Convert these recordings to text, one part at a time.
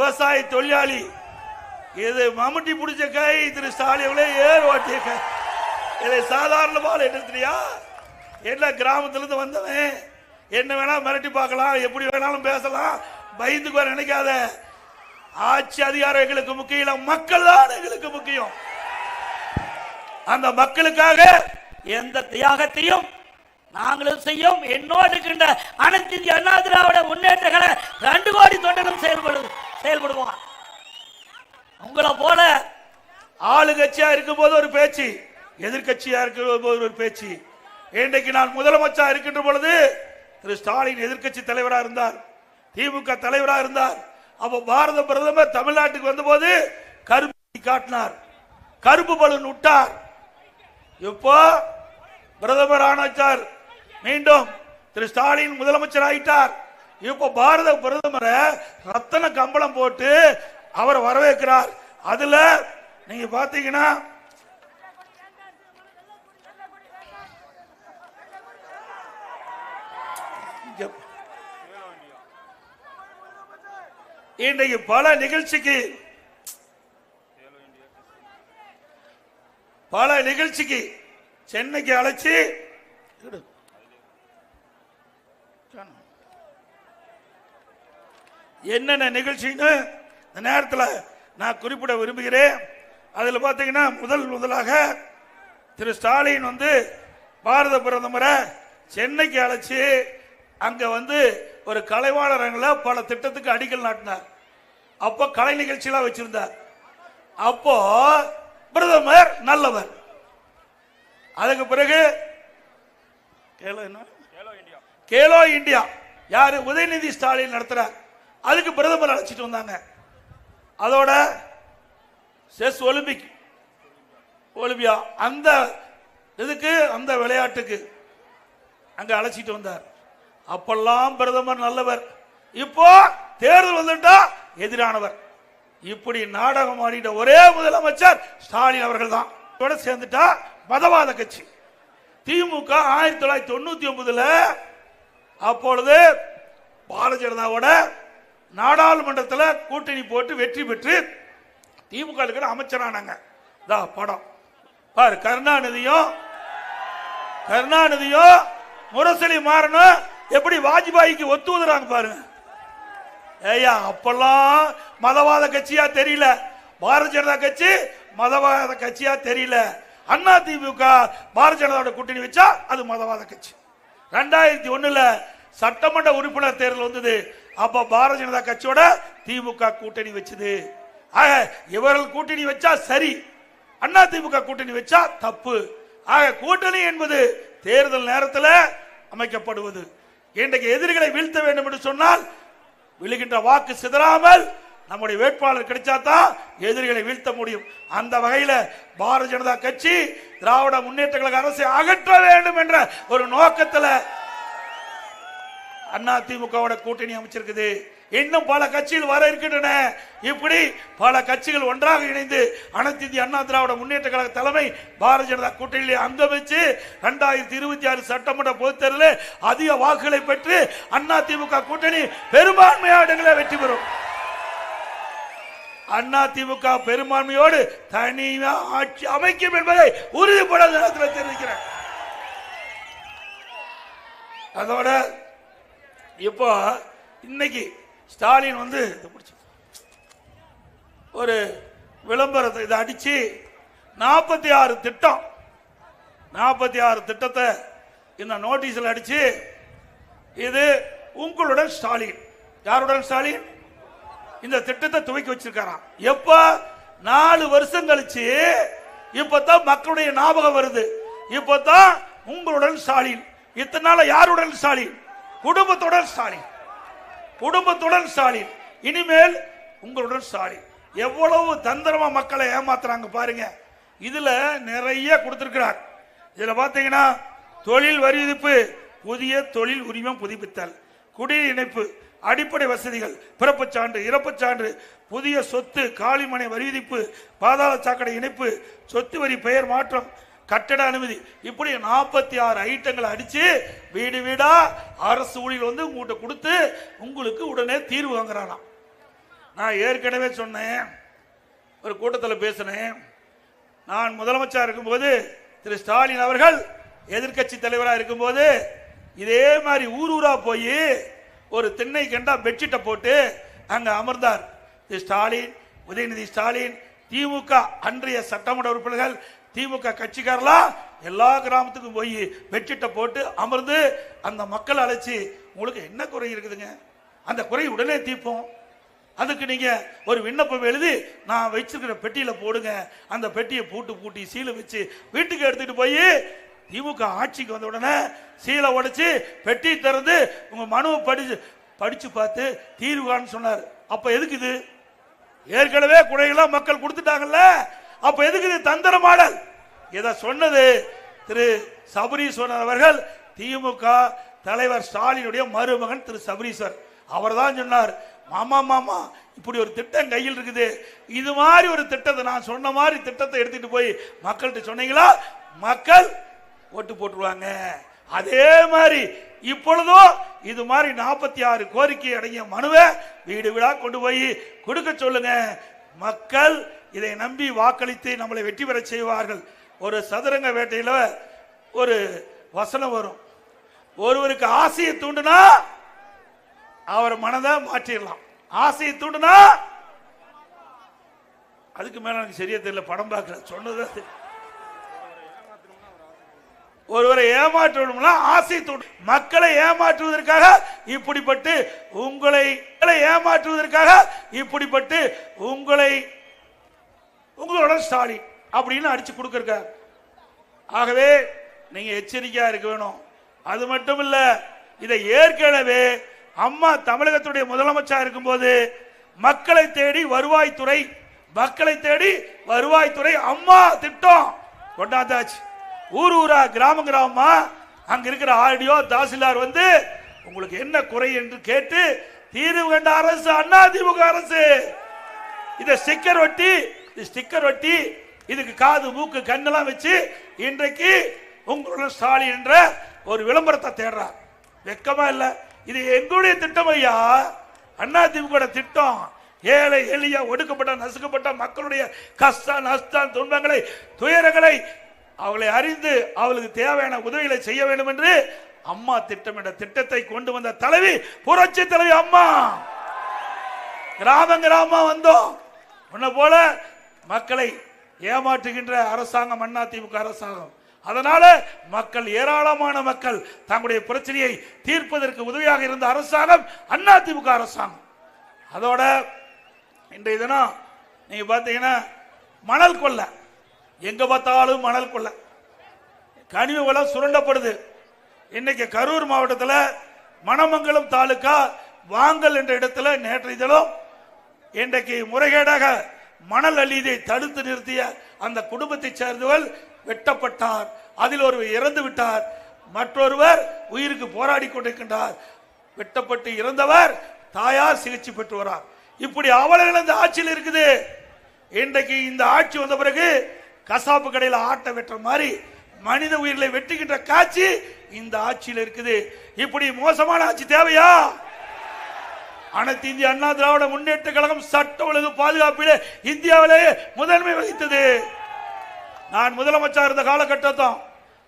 விவசாய தொழிலாளி. இது மம்முட்டி பிடிச்ச கை திரு ஸ்டாலின் அவர்களே ஏர் ஓட்டிய கை இதை சாதாரணமாக எடுத்துறியா என்ன கிராமத்திலிருந்து வந்தவன்? என்ன வேணா மிரட்டி பார்க்கலாம் எப்படி வேணாலும் பேசலாம். பயந்துக்கு நினைக்காத. ஆட்சி அதிகாரம் எங்களுக்கு முக்கியம் மக்கள் தான் எங்களுக்கு முக்கியம். அந்த மக்களுக்காக எந்த தியாகத்தையும் நாங்களும் செய்யும். என்னோடு இருக்கின்ற அனைத்து இந்திய அண்ணா திராவிட முன்னேற்றங்களை ரெண்டு கோடி தொண்டர்களும் செயல்படு செயல்படுவோம் உங்களை போல ஆளுங்கட்சியா இருக்கும் போது ஒரு பேச்சு எதிர்கட்சியா இருக்கிற போது ஒரு பேச்சு. இன்றைக்கு நான் முதலமைச்சா இருக்கின்ற பொழுது திரு ஸ்டாலின் எதிர்க்கட்சி தலைவராக இருந்தார் திமுக தலைவராக இருந்தார். அப்ப பாரத பிரதமர் தமிழ்நாட்டுக்கு வந்தபோது கருப்பு காட்டினார் கருப்பு பலூன் விட்டார் இப்போ பிரதமர் ஆனாச்சார் மீண்டும் திரு ஸ்டாலின் முதலமைச்சர் ஆயிட்டார் இப்போ பாரத பிரதமரை ரத்தன கம்பளம் போட்டு அவர் வரவேற்கிறார். அதுல நீங்க பாத்தீங்கன்னா இன்றைக்கு பல நிகழ்ச்சிக்கு பல நிகழ்ச்சிக்கு சென்னைக்கு அழைச்சி என்னென்ன நிகழ்ச்சின்னு இந்த நேரத்தில் நான் குறிப்பிட விரும்புகிறேன். அதில் பார்த்தீங்கன்னா முதல் முதலாக திரு ஸ்டாலின் வந்து பாரத பிரதமரை சென்னைக்கு அழைச்சி அங்க வந்து ஒரு கலைவாணரங்கில் பல திட்டத்துக்கு அடிக்கல் நாட்டினார். அப்போ கலை நிகழ்ச்சியெல்லாம் வச்சிருந்தார். அப்போ பிரதமர் நல்லவர். அதுக்கு பிறகு கேலோ இந்தியா. யாரு? உதயநிதி ஸ்டாலின் நடத்துறார். அதுக்கு பிரதமர் அழைச்சிட்டு வந்தாங்க. அதோட செஸ் ஒலிம்பிக். ஒலிம்பியா? அந்த இதுக்கு அந்த விளையாட்டுக்கு அங்க அழைச்சிட்டு வந்தார். அப்பெல்லாம் பிரதமர் நல்லவர். இப்போ தேர்தல் வந்துட்டா எதிரானவர். இப்படி நாடகம் ஆடிட்ட ஒரே முதலமைச்சர் ஸ்டாலின் அவர்கள் தான் இதோட சேர்ந்துட்டா மதவாத கட்சி. திமுக ஆயிரத்தி தொள்ளாயிரத்தி தொண்ணூத்தி ஒன்பதுல அப்பொழுது பாரதிய ஜனதாவோட நாடாளுமன்றத்தில் கூட்டணி போட்டு வெற்றி பெற்று திமுக இருக்கிற அமைச்சரானாங்க. இதா படம். பாரு கருணாநிதியும் கருணாநிதியும் முரசொலி மாறணும் எப்படி வாஜ்பாய்க்கு ஒத்து உதுறாங்க பாருங்க ஏயா அப்பெல்லாம் மதவாத கட்சியா தெரியல. பாரதிய ஜனதா கட்சி மதவாத கட்சியா தெரியல. அண்ணா திமுக பாரதிய ஜனதாவோட கூட்டணி வச்சா அது மதவாத கட்சி. ரெண்டாயிரத்தி ஒண்ணுல சட்டமன்ற உறுப்பினர் தேர்தல் வந்தது. அப்ப பாரதிய ஜனதா கட்சியோட திமுக கூட்டணி வச்சது. ஆக இவர்கள் கூட்டணி வச்சா சரி. அண்ணா திமுக கூட்டணி வச்சா தப்பு. ஆக கூட்டணி என்பது தேர்தல் நேரத்தில் அமைக்கப்படுவது. இன்றைக்கு எதிரிகளை வீழ்த்த வேண்டும் என்று சொன்னால் விழுகின்ற வாக்கு சிதறாமல் நம்முடைய வேட்பாளர் கிடைச்சா தான் எதிரிகளை வீழ்த்த முடியும். அந்த வகையில பாரதிய ஜனதா கட்சி திராவிட முன்னேற்ற கழக அரசை அகற்ற வேண்டும் என்ற ஒரு நோக்கத்தில் அண்ணா திமுகவோட கூட்டணி அமைச்சிருக்குது. இன்னும் பல கட்சிகள் வர இருக்கின்றன. இப்படி பல கட்சிகள் ஒன்றாக இணைந்து அனைத்து இந்திய அண்ணா திராவிட முன்னேற்ற கழக தலைமை பாரதிய ஜனதா கூட்டணியில் அங்கம் வச்சு ரெண்டாயிரத்தி இருபத்தி ஆறு சட்டமன்ற பொதுத் தேர்தலில் அதிக வாக்குகளை பெற்று அண்ணா திமுக கூட்டணி பெரும்பான்மையான இடங்களை வெற்றி பெறும். அண்ணா திமுக பெரும்பான்மையோடு தனியா ஆட்சி அமைக்கும் என்பதை உறுதிப்பட இந்த தெரிவிக்கிறேன். அதோட இப்போ இன்னைக்கு ஸ்டாலின் வந்து இதை ஒரு விளம்பரத்தை இதை அடிச்சு நாற்பத்தி ஆறு திட்டம் நாற்பத்தி ஆறு திட்டத்தை இந்த நோட்டீஸில் அடிச்சு இது உங்களுடன் ஸ்டாலின். யாருடன் ஸ்டாலின்? இந்த திட்டத்தை துவக்கி வச்சிருக்காராம். எப்ப நாலு வருஷம் கழிச்சு இப்பதான் மக்களுடைய ஞாபகம் வருது. இப்பதான் உங்களுடன் ஸ்டாலின். இத்தனை நாளா யாருடன் ஸ்டாலின்? குடும்பத்துடன் ஸ்டாலின் குடும்பத்துடன் ஸ்டாலின் இனிமேல் உங்களுடன் ஸ்டாலின் எவ்வளவு தந்திரமா மக்களை ஏமாத்துறாங்க பாருங்க. இதுல நிறைய கொடுத்திருக்கிறார். இதுல பாத்தீங்கன்னா தொழில் வரி விதிப்பு புதிய தொழில் உரிமம் புதுப்பித்தல் குடிநீர் இணைப்பு அடிப்படை வசதிகள் பிறப்புச் சான்று இறப்புச் சான்று புதிய சொத்து காலிமனை வரி விதிப்பு பாதாள சாக்கடை இணைப்பு சொத்து வரி பெயர் மாற்றம் கட்டட அனுமதி. இப்படி நாற்பத்தி ஆறு ஐட்டங்களை அடிச்சு வீடு வீடா அரசு ஊழியர் வந்து உங்கள்கிட்ட கொடுத்து உங்களுக்கு உடனே தீர்வு வாங்குறானாம் நான் ஏற்கனவே சொன்னேன். ஒரு கூட்டத்தில் பேசினேன். நான் முதலமைச்சராக இருக்கும்போது திரு ஸ்டாலின் அவர்கள் எதிர்க்கட்சி தலைவராக இருக்கும்போது இதே மாதிரி ஊர் ஊரா போய் ஒரு திண்ணை கண்டா பெட்ஷீட்டை போட்டு அங்கே அமர்ந்தார். திரு ஸ்டாலின் உதயநிதி ஸ்டாலின் திமுக அன்றைய சட்டமன்ற உறுப்பினர்கள் திமுக கட்சிக்காரலாம் எல்லா கிராமத்துக்கும் போய் பெட்ஷீட்டை போட்டு அமர்ந்து அந்த மக்களை அழைச்சி உங்களுக்கு என்ன குறை இருக்குதுங்க? அந்த குறை உடனே தீர்ப்போம். அதுக்கு நீங்க ஒரு விண்ணப்பம் எழுதி நான் வச்சிருக்கிற பெட்டியில போடுங்க. அந்த பெட்டியை பூட்டு பூட்டி சீலை வச்சு வீட்டுக்கு எடுத்துட்டு போய் திமுக ஆட்சிக்கு வந்த உடனே சீலை உடைச்சு பெட்டி திறந்து உங்க மனுவை படிச்சு படிச்சு பார்த்து தீர்வுகான்னு சொன்னார். அப்ப எதுக்கு இது? ஏற்கனவே குறைகளாம் மக்கள் கொடுத்துட்டாங்கல்ல. அப்ப எதுக்கு இது தந்திர மாடல் சொன்னது திரு சபரீஸ்வரன் அவர்கள் திமுக தலைவர் ஸ்டாலினுடைய மருமகன் திரு சபரீஸ்வர் அவர் தான் சொன்னார் மாமா மாமா இப்படி ஒரு திட்டம் கையில் இருக்குது. இது மாதிரி ஒரு திட்டத்தை நான் சொன்ன மாதிரி திட்டத்தை எடுத்துட்டு போய் மக்கள்கிட்ட சொன்னீங்களா? மக்கள் ஓட்டு போட்டுருவாங்க. அதே மாதிரி இப்பொழுதும் இது மாதிரி நாற்பத்தி ஆறு கோரிக்கை அடங்கிய மனுவை வீடு வீடா கொண்டு போய் கொடுக்க சொல்லுங்க. மக்கள் இதை நம்பி வாக்களித்து நம்மளை வெற்றி பெற செய்வார்கள். ஒரு சதுரங்க வேட்டையில் ஒரு வசனம் வரும். ஒருவருக்கு ஆசையை தூண்டுனா அவர் மனதை மாற்றிடலாம். ஆசையை தூண்டுனா அதுக்கு மேல எனக்கு சரியா தெரியல படம் பார்க்கல சொன்னது ஒருவரை ஏமாற்றணும்னா ஆசை தூண்டும் மக்களை ஏமாற்றுவதற்காக இப்படிப்பட்டு உங்களை ஏமாற்றுவதற்காக இப்படிப்பட்டு உங்களை உங்களோட ஸ்டாலின் அப்படின்னு அடிச்சு கொடுக்கறார் ஆகவே நீங்க எச்சரிக்கையா இருக்க வேணும். அது மட்டும் இல்ல இதை ஏற்கனவே அம்மா தமிழகத்துடைய முதலமைச்சா இருக்கும்போது மக்களை தேடி வருவாய்த்துறை மக்களை தேடி வருவாய்த்துறை அம்மா திட்டம். கொண்டாந்தாச்சு. ஊர் ஊரா கிராம கிராமமா அங்க இருக்கிற ஆடியோ தாசில்தார் வந்து உங்களுக்கு என்ன குறை என்று கேட்டு தீர்வு கண்ட அரசு அண்ணா திமுக அரசு. இதை ஸ்டிக்கர் ஒட்டி ஸ்டிக்கர் ஒட்டி இதுக்கு காது மூக்கு கண்ணெல்லாம் வச்சு இன்றைக்கு உங்களுடைய ஸ்டாலின் என்ற ஒரு விளம்பரத்தை தேடுறார். வெக்கமா இல்ல. இது எங்களுடைய திட்டம் ஐயா. அண்ணா திமுக திட்டம். ஏழை எளிய ஒடுக்கப்பட்ட நசுக்கப்பட்ட மக்களுடைய கஷ்ட நஷ்டம் துன்பங்களை துயரங்களை அவளை அறிந்து அவளுக்கு தேவையான உதவிகளை செய்ய வேண்டும் என்று அம்மா திட்டம் என்ற திட்டத்தை கொண்டு வந்த தலைவி புரட்சி தலைவி அம்மா. கிராமம் கிராமம் வந்தோம். உன்ன போல மக்களை ஏமாற்றுகின்ற அரசாங்கம் அண்ணா திமுக அரசாங்கம். அதனால மக்கள் ஏராளமான மக்கள் தங்களுடைய பிரச்சனையை தீர்ப்பதற்கு உதவியாக இருந்த அரசாங்கம் அண்ணா திமுக அரசாங்கம். அதோட இன்றைய தினம் நீங்க பார்த்தீங்கன்னா மணல் கொள்ளை. எங்க பார்த்தாலும் மணல் கொள்ளை. கனிம வளம் சுரண்டப்படுது. இன்னைக்கு கரூர் மாவட்டத்தில் மணமங்கலம் தாலுகா வாங்கல் என்ற இடத்துல நேற்றைய தினம் இன்றைக்கு முறைகேடாக மணல் அள்ளியதை தடுத்து நிறுத்திய அந்த குடும்பத்தைச் சேர்ந்தவர் வெட்டப்பட்டார். அதில் ஒருவர் இறந்து விட்டார். மற்றொருவர் உயிருக்கு போராடி கொண்டிருக்கின்றார். வெட்டப்பட்டு இறந்தவர் தாயார் சிகிச்சை பெற்று வரார். இப்படி அவலங்கள் அந்த ஆட்சியில் இருக்குது. இன்றைக்கு இந்த ஆட்சி வந்த பிறகு கசாப்பு கடையில் ஆட்டை வெட்டுற மாதிரி மனித உயிர்களை வெட்டுகின்ற காட்சி இந்த ஆட்சியில் இருக்குது. இப்படி மோசமான ஆட்சி தேவையா? அனைத்து இந்திய அண்ணா திராவிட முன்னேற்ற கழகம் சட்ட ஒழுங்கு பாதுகாப்பிலே இந்தியாவிலேயே முதன்மை வகித்தது. நான் முதலமைச்சர் இருந்த காலகட்டத்தான்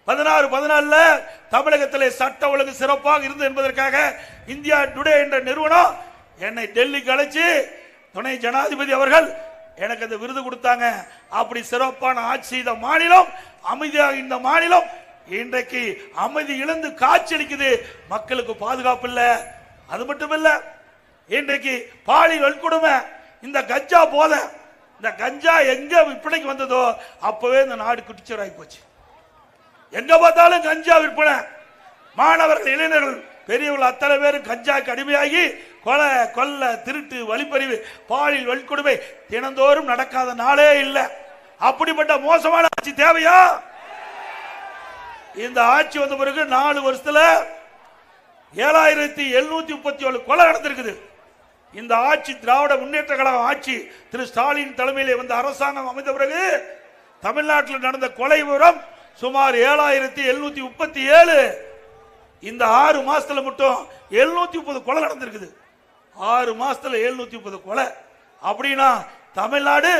பதினாறு பதினாலுல தமிழகத்தில் சட்ட ஒழுங்கு சிறப்பாக இருந்தது என்பதற்காக இந்தியா டுடே என்ற நிறுவனம் என்னை டெல்லிக்கு அழைச்சி துணை ஜனாதிபதி அவர்கள் எனக்கு அந்த விருது கொடுத்தாங்க. அப்படி சிறப்பான ஆட்சி செய்த மாநிலம் அமைதியாக இந்த மாநிலம் இன்றைக்கு அமைதி இழந்து காட்சியளிக்குது மக்களுக்கு பாதுகாப்பு இல்லை. அது மட்டும் இல்லை இன்றைக்கு பாலி வன்கொடுமை இந்த கஞ்சா போத இந்த கஞ்சா எங்க விற்பனைக்கு வந்ததோ அப்பவே இந்த நாடு குட்டிச்சராகி போச்சு. எங்க பார்த்தாலும் கஞ்சா விற்பனை. மாணவர்கள் இளைஞர்கள் பெரியவர்கள் அத்தனை பேரும் கஞ்சாக்கு அடிமையாகி கொலை கொல்ல திருட்டு வழிப்பறிவு பாலியல் வன்கொடுமை தினந்தோறும் நடக்காத நாளே இல்லை. அப்படிப்பட்ட மோசமான ஆட்சி தேவையா? இந்த ஆட்சி வந்த பிறகு நாலு வருஷத்துல ஏழாயிரத்தி எழுநூத்தி முப்பத்தி ஏழு கொலை நடந்திருக்குது. இந்த ஆட்சி திராவிட முன்னேற்ற கழகம் ஆட்சி திரு ஸ்டாலின் தலைமையிலே வந்த அரசாங்கம் அமைந்த பிறகு தமிழ்நாட்டில் நடந்த கொலை விவரம் சுமார் ஏழாயிரத்தி எழுநூத்தி முப்பத்தி ஏழு. இந்த ஆறு மாசத்துல மட்டும் எழுநூத்தி முப்பது கொலை நடந்திருக்குது. ஆறு மாசத்துல எழுநூத்தி முப்பது கொலை. அப்படின்னா தமிழ்நாடு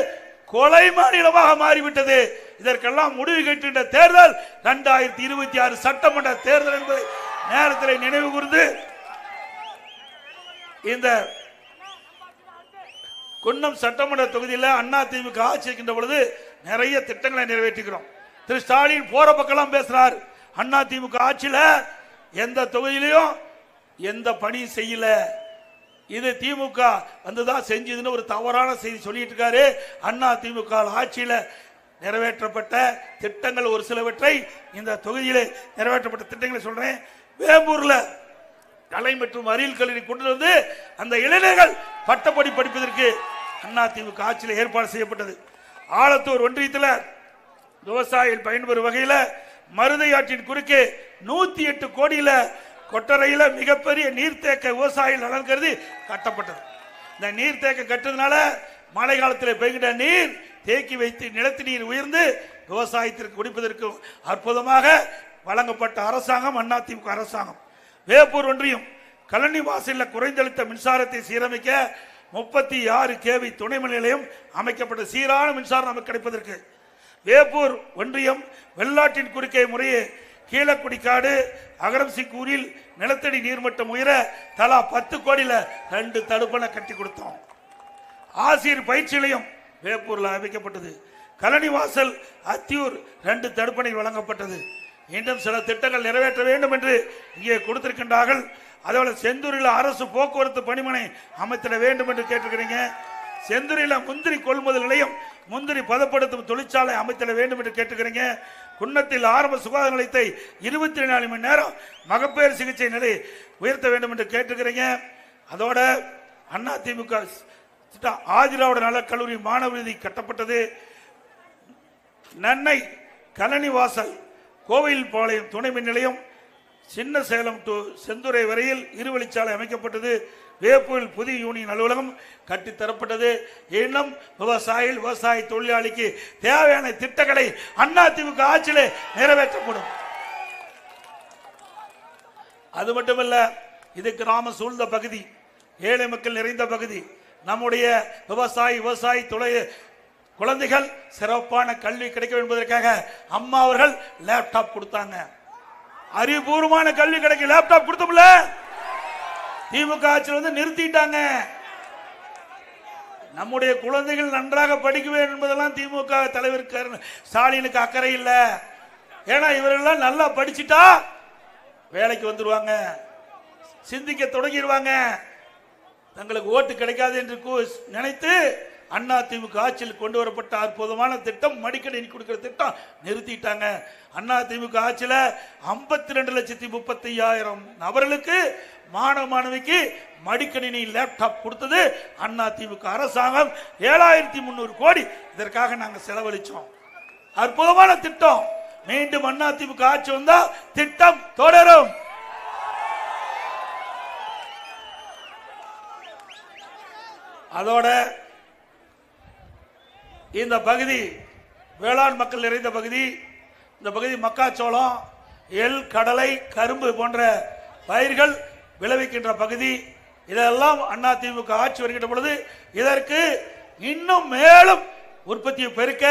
கொலை மாநிலமாக மாறிவிட்டது. இதற்கெல்லாம் முடிவு கட்டுகின்ற தேர்தல் இரண்டாயிரத்தி இருபத்தி ஆறு சட்டமன்ற தேர்தல் என்பதை நேரத்தில் நினைவு கூர்ந்து இந்த குன்னம் சட்டமன்ற தொகுதியில் அண்ணா திமுக ஆட்சி இருக்கின்ற பொழுது நிறைய திட்டங்களை நிறைவேற்றுகிறோம். திரு ஸ்டாலின் போற பக்கம்லாம் பேசுறார். அண்ணா திமுக ஆட்சியில் எந்த தொகுதியிலையும் எந்த பணியும் செய்யல. இது திமுக வந்துதான் செஞ்சதுன்னு ஒரு தவறான செய்தி சொல்லிட்டு இருக்காரு. அண்ணா திமுக ஆட்சியில் நிறைவேற்றப்பட்ட திட்டங்கள் ஒரு சிலவற்றை இந்த தொகுதியில் நிறைவேற்றப்பட்ட திட்டங்களை சொல்றேன். வேம்பூர்ல கலை மற்றும் அறிவியல் கல்லூரி கொண்டு வந்து அந்த இளைஞர்கள் பட்டப்படி படிப்பதற்கு அண்ணா திமுக ஆட்சியில் ஏற்பாடு செய்யப்பட்டது. ஆலத்தூர் ஒன்றியத்தில் விவசாயிகள் பயன்பெறும் வகையில் மருதை ஆற்றின் குறுக்கே நூத்தி எட்டு கோடியில கொட்டரையில மிகப்பெரிய நீர்த்தேக்க விவசாயிகள் நலன் கருதி கட்டப்பட்டது. இந்த நீர்த்தேக்க கட்டுறதுனால மழை காலத்தில் பெய்கின்ற நீர் தேக்கி வைத்து நிலத்து நீர் உயர்ந்து விவசாயத்திற்கு குடிப்பதற்கு அற்புதமாக வழங்கப்பட்ட அரசாங்கம் அதிமுக அரசாங்கம். வேப்பூர் ஒன்றியம் கழனி வாசலில் குறைந்தழுத்த மின்சாரத்தை சீரமைக்க முப்பத்தி ஆறு கேவி துணை நிலையம் அமைக்கப்பட்ட சீரான மின்சாரம் நமக்கு கிடைப்பதற்கு. வேப்பூர் ஒன்றியம் வெள்ளாட்டின் குறுக்கே முறையே கீழக்குடிக்காடு அகரம்சிக்கூரில் நிலத்தடி நீர்மட்டம் உயர தலா பத்து கோடியில் ரெண்டு தடுப்பணை கட்டி கொடுத்தோம். ஆசிரியர் பயிற்சி நிலையம் வேப்பூரில் அமைக்கப்பட்டது. கலனிவாசல் அத்தியூர் ரெண்டு தடுப்பணை வழங்கப்பட்டது. இன்னும் சில திட்டங்கள் நிறைவேற்ற வேண்டும் என்று இங்கே கொடுத்திருக்கின்றார்கள். அதோட செந்தூரில் அரசு போக்குவரத்து பணிமனை அமைத்திட வேண்டும் என்று கேட்டிருக்கிறீங்க. செந்தூரில் முந்திரி கொள்முதல் நிலையம் முந்திரி பதப்படுத்தும் தொழிற்சாலை அமைத்திட வேண்டும் என்று கேட்டுக்கிறீங்க குன்னத்தில் ஆரம்ப சுகாதார நிலையத்தை இருபத்தி நாலு மணி நேரம் மகப்பேறு சிகிச்சை நிலை உயர்த்த வேண்டும் என்று கேட்டுக்கிறீங்க அதோட அண்ணா திமுக திட்டம் ஆதிராவிட நலக் கல்லூரி மாணவர் கட்டப்பட்டது. நன்னை கலனி வாசல் கோவில் பாளையம் துணை மின் நிலையம் சின்ன சேலம் டு செந்துறை வரையில் இருவழிச்சாலை அமைக்கப்பட்டது. வேப்பூரில் புதிய யூனியன் அலுவலகம் கட்டித்தரப்பட்டது இன்னும் விவசாயிகள் விவசாய தொழிலாளிக்கு தேவையான திட்டங்களை அண்ணா திமுக ஆட்சியிலே நிறைவேற்றப்படும். அது மட்டுமல்ல இது கிராம சூழ்ந்த பகுதி ஏழை மக்கள் நிறைந்த பகுதி. நம்முடைய விவசாயி விவசாயி துளை குழந்தைகள் சிறப்பான கல்வி கிடைக்கும் என்பதற்காக அம்மா அவர்கள் லேப்டாப் கொடுத்தாங்க. அறிவுபூர்வமான கல்வி கிடைக்கும் லேப்டாப் கொடுத்தோம்ல? திமுக ஆட்சியில் வந்து நிறுத்திட்டாங்க. நம்முடைய குழந்தைகள் நன்றாக படிக்க வேண்டும் என்பதெல்லாம் திமுக தலைவர் ஸ்டாலினுக்கு அக்கறை இல்லை. ஏன்னா இவரெல்லாம் நல்லா படிச்சுட்டா வேலைக்கு வந்துருவாங்க. சிந்திக்க தொடங்கிடுவாங்க தங்களுக்கு ஓட்டு கிடைக்காது என்று நினைத்து அண்ணா திமுக ஆட்சியில் கொண்டு வரப்பட்ட அற்புதமான திட்டம் மடிக்கணினி கொடுக்கிற திட்டம். நிறுத்திட்டாங்க. அண்ணா திமுக ஆட்சியில் ஐம்பத்தி ரெண்டு லட்சத்தி முப்பத்தி ஐயாயிரம் நபர்களுக்கு மாணவ மாணவிக்கு மடிக்கணினி லேப்டாப் கொடுத்தது அண்ணா திமுக அரசாங்கம். ஏழாயிரத்தி முந்நூறு கோடி இதற்காக நாங்கள் செலவழித்தோம் அற்புதமான திட்டம். மீண்டும் அண்ணா திமுக ஆட்சி வந்தா திட்டம் தொடரும். அதோட இந்த பகுதி வேளாண் மக்கள் நிறைந்த பகுதி இந்த பகுதி மக்காச்சோளம் எல் கடலை கரும்பு போன்ற பயிர்கள் விளைவிக்கின்ற பகுதி. இதெல்லாம் அண்ணா திமுக ஆட்சி வருகின்ற பொழுது இதற்கு இன்னும் மேலும் உற்பத்தியை பெருக்க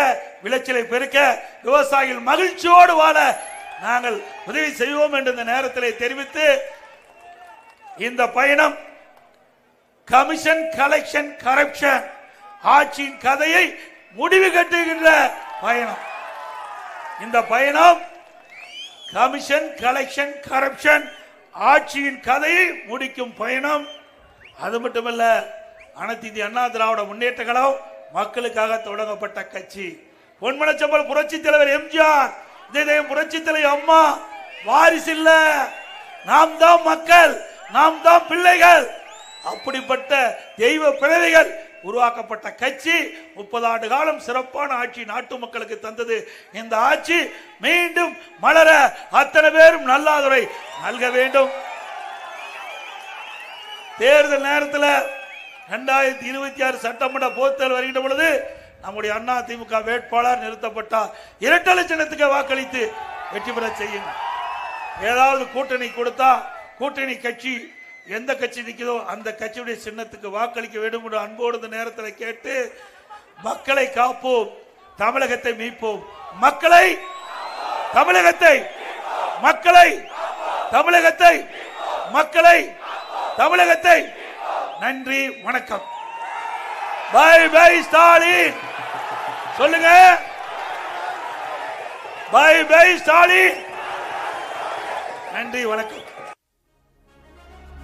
விளைச்சலை பெருக்க விவசாயிகள் மகிழ்ச்சியோடு வாழ நாங்கள் உதவி செய்வோம் என்று இந்த நேரத்தில் தெரிவித்து இந்த பயணம் கமிஷன் கலெக்ஷன் கரப்ஷன் ஆட்சியின் கதையை முடிவு கட்டுகின்ற பயணம். இந்த பயணம் கமிஷன் கலெக்ஷன் கரப்ஷன் ஆட்சியின் கதையை முடிக்கும் பயணம். அது மட்டுமல்ல அனைத்து இந்திய அண்ணா திராவிட முன்னேற்ற கழகம் மக்களுக்காக தொடங்கப்பட்ட கட்சி. பொன்மனச்சம்பல் புரட்சி தலைவர் எம்ஜிஆர் இதயம் புரட்சி தலைவர் அம்மா வாரிசு இல்ல. நாம் தான் மக்கள் நாம் தான் பிள்ளைகள். அப்படிப்பட்ட தெய்வ பிறவிகள் உருவாக்கப்பட்ட கட்சி முப்பது ஆண்டு காலம் சிறப்பான ஆட்சி நாட்டு மக்களுக்கு தந்தது. இந்த ஆட்சி மீண்டும் மலர அத்தனை பேரும் நல்லாதுரை நல்க வேண்டும். தேர்தல் நேரத்தில் ரெண்டாயிரத்தி இருபத்தி ஆறு சட்டமன்ற பொதுத்தேர்தல் வருகின்ற பொழுது நம்முடைய அண்ணா திமுக வேட்பாளர் நிறுத்தப்பட்டார் இரட்டை லட்சணத்துக்கு வாக்களித்து வெற்றி பெற செய்யுங்கள். ஏதாவது கூட்டணி கொடுத்தா கூட்டணி கட்சி எந்த கட்சி நிற்கிறதோ அந்த கட்சியுடைய சின்னத்துக்கு வாக்களிக்க வேண்டும் என்று அன்போடு இந்த நேரத்தில் கேட்டு மக்களை காப்போம் தமிழகத்தை மீட்போம். மக்களை தமிழகத்தை மக்களை தமிழகத்தை மக்களை தமிழகத்தை. நன்றி வணக்கம். பை பை ஸ்டாலின் சொல்லுங்க. பை பை ஸ்டாலின் நன்றி வணக்கம்.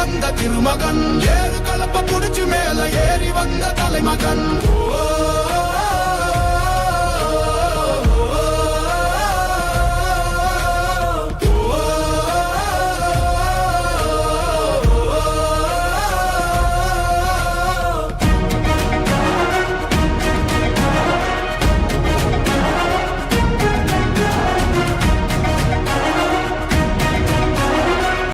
வந்த திருமகன். ஏறு கலப்ப புடிச்சு மேல ஏறி வந்த தலைமகன். ஓ